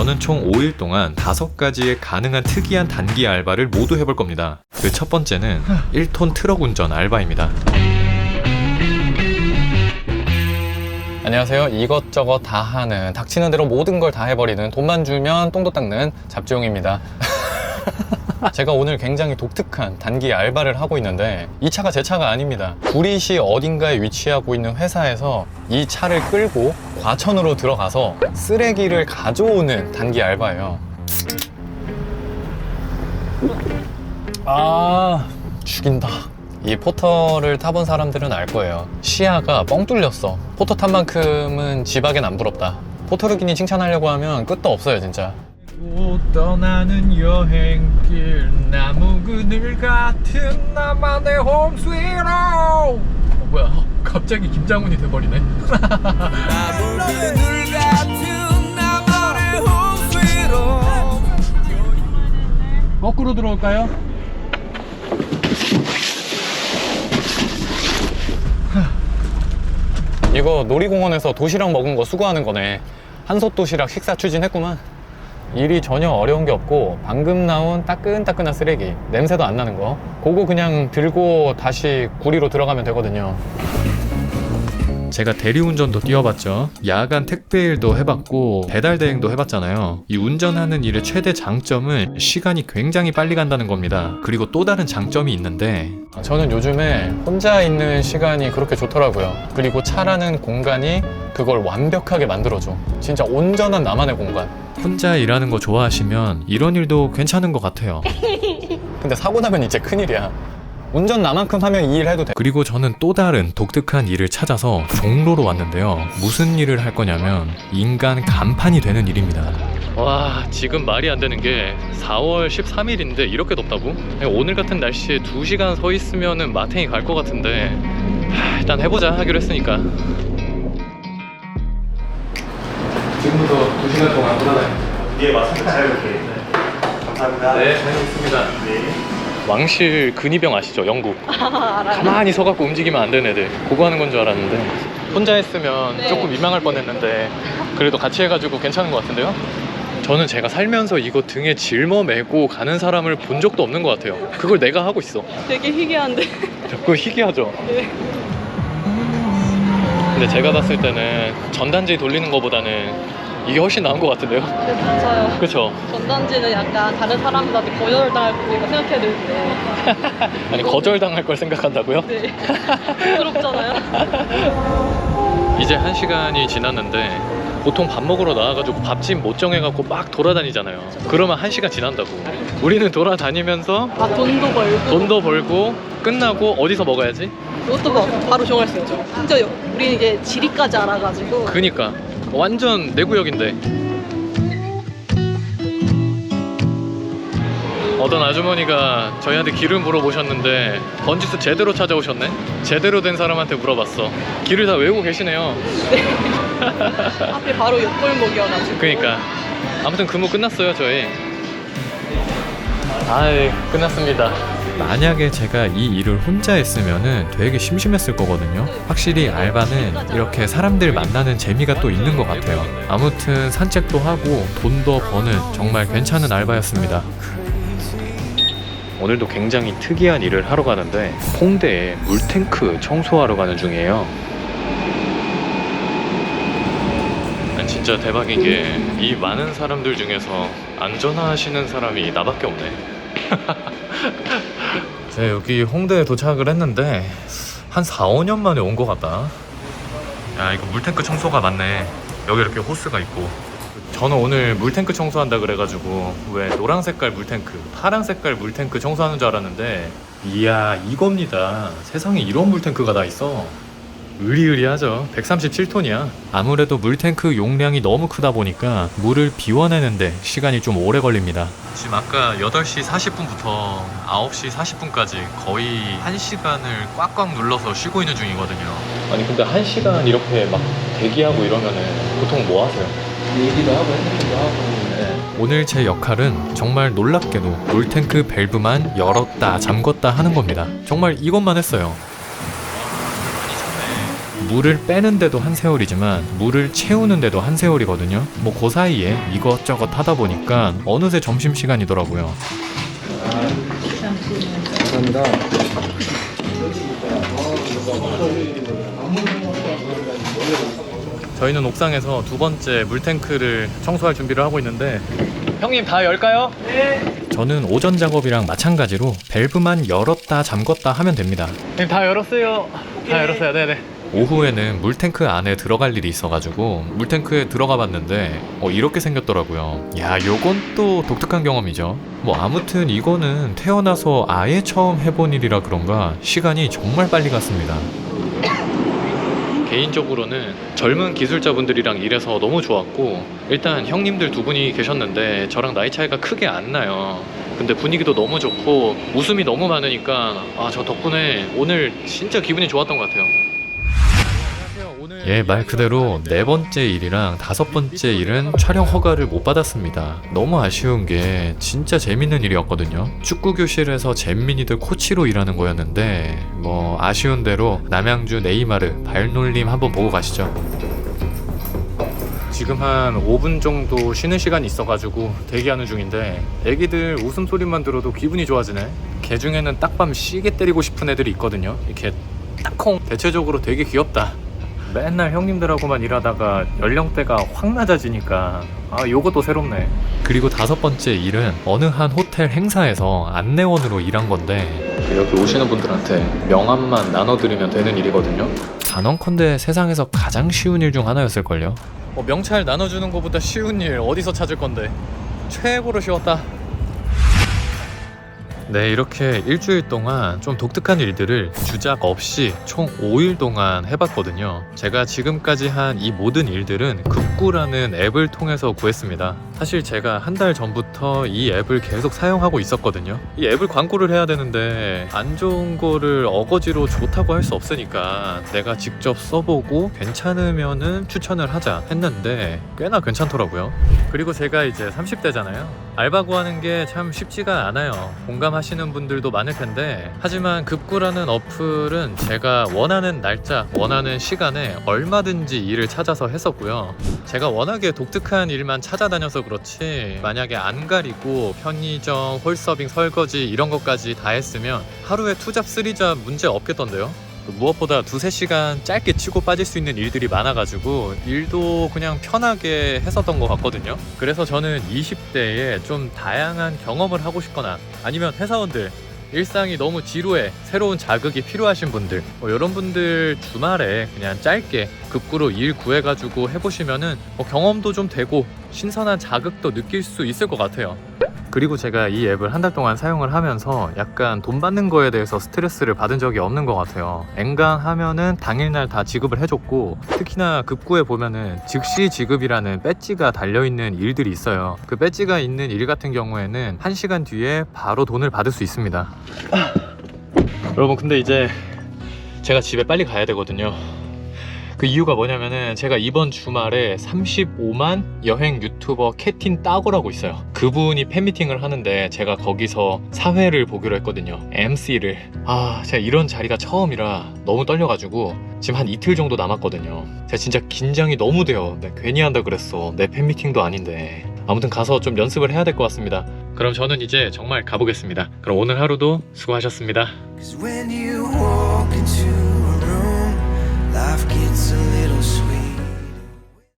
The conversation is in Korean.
저는 총 5일 동안 5가지의 가능한 특이한 단기 알바를 모두 해볼 겁니다. 그 첫 번째는 1톤 트럭 운전 알바입니다. 안녕하세요. 이것저것 다 하는 닥치는 대로 모든 걸 다 해버리는 돈만 주면 똥도 닦는 잡지용입니다. 제가 오늘 굉장히 독특한 단기 알바를 하고 있는데 이 차가 제 차가 아닙니다. 구리시 어딘가에 위치하고 있는 회사에서 이 차를 끌고 과천으로 들어가서 쓰레기를 가져오는 단기 알바예요. 아 죽인다. 이 포터를 타본 사람들은 알 거예요. 시야가 뻥 뚫렸어. 포터 탄 만큼은 지박엔 안 부럽다. 포터르기니 칭찬하려고 하면 끝도 없어요, 진짜. 떠나는 여행길 나무 그늘 같은 나만의 홈스위로! 어, 뭐야? 갑자기 김장훈이 돼버리네. 나무 그늘 같은 나만의 홍수로. 거꾸로 들어올까요? 이거 놀이공원에서 도시락 먹은 거 수거하는 거네. 한솥 도시락 식사 추진했구만 일이 전혀 어려운 게 없고 방금 나온 따끈따끈한 쓰레기 냄새도 안 나는 거. 그거 그냥 들고 다시 구리로 들어가면 되거든요 제가 대리운전도 뛰어봤죠. 야간 택배 일도 해봤고 배달 대행도 해봤잖아요. 이 운전하는 일의 최대 장점은 시간이 굉장히 빨리 간다는 겁니다. 그리고 또 다른 장점이 있는데 저는 요즘에 혼자 있는 시간이 그렇게 좋더라고요. 그리고 차라는 공간이 그걸 완벽하게 만들어줘. 진짜 온전한 나만의 공간. 혼자 일하는 거 좋아하시면 이런 일도 괜찮은 것 같아요. 근데 사고 나면 이제 큰일이야. 운전 나만큼 하면 이 일 해도 돼. 그리고 저는 또 다른 독특한 일을 찾아서 종로로 왔는데요. 무슨 일을 할 거냐면 인간 간판이 되는 일입니다. 와, 지금 말이 안 되는 게 4월 13일인데 이렇게 덥다고? 오늘 같은 날씨에 2시간 서 있으면은 마탱이 갈 것 같은데 하, 일단 해보자 하기로 했으니까. 지금부터 2시간 동안 돌아다닙니다. 예, 맞습니다. 잘 볼게요. 감사합니다. 네, 다녀오겠습니다. 왕실 근위병 아시죠? 영국. 가만히 서갖고 움직이면 안 되는 애들. 그거 하는 건 줄 알았는데. 혼자 했으면 조금 민망할 뻔했는데 그래도 같이 해가지고 괜찮은 것 같은데요? 저는 제가 살면서 이거 등에 짊어매고 가는 사람을 본 적도 없는 것 같아요. 그걸 내가 하고 있어. 되게 희귀한데. 그거 희귀하죠? 네. 근데 제가 봤을 때는 전단지 돌리는 것보다는 이게 훨씬 나은 것 같은데요? 네, 맞아요. 그쵸? 전단지는 약간 다른 사람들한테 거절당할 거니까 생각해야 되는데. 아니 거절당할 걸 생각한다고요? 네. 부끄럽잖아요. 이제 한 시간이 지났는데 보통 밥 먹으러 나와가지고 밥집 못 정해갖고 막 돌아다니잖아요. 그러면 한 시간 지난다고. 우리는 돌아다니면서 아, 돈도 벌고. 돈도 벌고 끝나고 어디서 먹어야지? 뭐 바로 정할 수 있죠. 진짜 우리는 이제 지리까지 알아가지고. 그니까 완전 내 구역인데. 어떤 아주머니가 저희한테 길을 물어보셨는데 번지수 제대로 찾아오셨네? 제대로 된 사람한테 물어봤어. 길을 다 외우고 계시네요. 앞에 바로 옆골목이어가지고. 그니까 아무튼 근무 끝났어요 저희 아이 끝났습니다 만약에 제가 이 일을 혼자 했으면은 되게 심심했을 거거든요. 확실히 알바는 이렇게 사람들 만나는 재미가 또 있는 것 같아요. 아무튼 산책도 하고 돈도 버는 정말 괜찮은 알바였습니다. 오늘도 굉장히 특이한 일을 하러 가는데 홍대에 물탱크 청소하러 가는 중이에요. 난 진짜 대박인 게 이 많은 사람들 중에서 안전하시는 사람이 나밖에 없네. 제가 여기 홍대에 도착을 했는데 한 4, 5년 만에 온 것 같다. 야 이거 물탱크 청소가 맞네. 여기 이렇게 호스가 있고. 저는 오늘 물탱크 청소한다 그래가지고 왜 노란 색깔 물탱크, 파란 색깔 물탱크 청소하는 줄 알았는데 이야 이겁니다. 세상에 이런 물탱크가 다 있어. 의리의리하죠. 137톤이야. 아무래도 물탱크 용량이 너무 크다 보니까 물을 비워내는데 시간이 좀 오래 걸립니다. 지금 아까 8시 40분부터 9시 40분까지 거의 1시간을 꽉꽉 눌러서 쉬고 있는 중이거든요. 아니 근데 1시간 이렇게 막 대기하고 이러면은 보통 뭐 하세요? 얘기도 하고 핸드폰도 하고. 오늘 제 역할은 정말 놀랍게도 물탱크 밸브만 열었다 잠궜다 하는 겁니다. 정말 이것만 했어요. 물을 빼는데도 한 세월이지만 물을 채우는데도 한 세월이거든요. 뭐 그 사이에 이것저것 하다 보니까 어느새 점심 시간이더라고요. 감사합니다. 저희는 옥상에서 두 번째 물탱크를 청소할 준비를 하고 있는데 형님 다 열까요? 네. 저는 오전 작업이랑 마찬가지로 밸브만 열었다 잠궜다 하면 됩니다. 형님 다 열었어요. 다 열었어요. 네네. 오후에는 물탱크 안에 들어갈 일이 있어가지고 물탱크에 들어가 봤는데 어, 이렇게 생겼더라고요. 야, 요건 또 독특한 경험이죠. 뭐 아무튼 이거는 태어나서 아예 처음 해본 일이라 그런가 시간이 정말 빨리 갔습니다. 개인적으로는 젊은 기술자분들이랑 일해서 너무 좋았고 일단 형님들 두 분이 계셨는데 저랑 나이 차이가 크게 안 나요. 근데 분위기도 너무 좋고 웃음이 너무 많으니까 아 저 덕분에 오늘 진짜 기분이 좋았던 것 같아요. 예, 말 그대로 네 번째 일이랑 다섯 번째 일은 촬영 허가를 못 받았습니다. 너무 아쉬운 게 진짜 재밌는 일이었거든요. 축구 교실에서 잼민이들 코치로 일하는 거였는데 뭐 아쉬운 대로 남양주 네이마르 발놀림 한번 보고 가시죠. 지금 한 5분 정도 쉬는 시간이 있어가지고 대기하는 중인데 애기들 웃음소리만 들어도 기분이 좋아지네 개 중에는 딱밤 시게 때리고 싶은 애들이 있거든요 이렇게 딱콩 대체적으로 되게 귀엽다 맨날 형님들하고만 일하다가 연령대가 확 낮아지니까 아 요것도 새롭네. 그리고 다섯 번째 일은 어느 한 호텔 행사에서 안내원으로 일한 건데. 여기 오시는 분들한테 명함만 나눠드리면 되는 일이거든요. 단언컨대 세상에서 가장 쉬운 일 중 하나였을걸요? 뭐 명찰 나눠주는 것보다 쉬운 일 어디서 찾을 건데? 최고로 쉬웠다 네, 이렇게 일주일 동안 좀 독특한 일들을 주작 없이 총 5일 동안 해봤거든요. 제가 지금까지 한 이 모든 일들은 급구라는 앱을 통해서 구했습니다. 사실 제가 한 달 전부터 이 앱을 계속 사용하고 있었거든요. 이 앱을 광고를 해야 되는데 안 좋은 거를 어거지로 좋다고 할 수 없으니까 내가 직접 써보고 괜찮으면은 추천을 하자 했는데 꽤나 괜찮더라고요. 그리고 제가 이제 30대잖아요. 알바 구하는 게 참 쉽지가 않아요. 공감하시는 분들도 많을 텐데 하지만 급구라는 어플은 제가 원하는 날짜, 원하는 시간에 얼마든지 일을 찾아서 했었고요. 제가 워낙에 독특한 일만 찾아다녀서 그렇지 만약에 안 가리고 편의점, 홀서빙, 설거지 이런 것까지 다 했으면 하루에 투잡, 쓰리잡 문제 없겠던데요. 무엇보다 두세 시간 짧게 치고 빠질 수 있는 일들이 많아가지고 일도 그냥 편하게 했었던 것 같거든요. 그래서 저는 20대에 좀 다양한 경험을 하고 싶거나 아니면 회사원들 일상이 너무 지루해 새로운 자극이 필요하신 분들 뭐 이런 분들 주말에 그냥 짧게 급구로 일 구해가지고 해보시면은 뭐 경험도 좀 되고 신선한 자극도 느낄 수 있을 것 같아요. 그리고 제가 이 앱을 한 달 동안 사용을 하면서 약간 돈 받는 거에 대해서 스트레스를 받은 적이 없는 것 같아요. 엔강하면은 당일날 다 지급을 해줬고 특히나 급구에 보면은 즉시 지급이라는 배지가 달려있는 일들이 있어요. 그 배지가 있는 일 같은 경우에는 한시간 뒤에 바로 돈을 받을 수 있습니다. 여러분 근데 이제 제가 집에 빨리 가야 되거든요. 그 이유가 뭐냐면은 제가 이번 주말에 35만 여행 유튜버 캐틴 따고라고 있어요. 그분이 팬미팅을 하는데 제가 거기서 사회를 보기로 했거든요. MC를. 아, 제가 이런 자리가 처음이라 너무 떨려가지고 지금 한 이틀 정도 남았거든요. 제가 진짜 긴장이 너무 돼요. 네, 괜히 한다 그랬어. 내 팬미팅도 아닌데. 아무튼 가서 좀 연습을 해야 될 것 같습니다. 그럼 저는 이제 정말 가보겠습니다. 그럼 오늘 하루도 수고하셨습니다. Life gets a little sweet.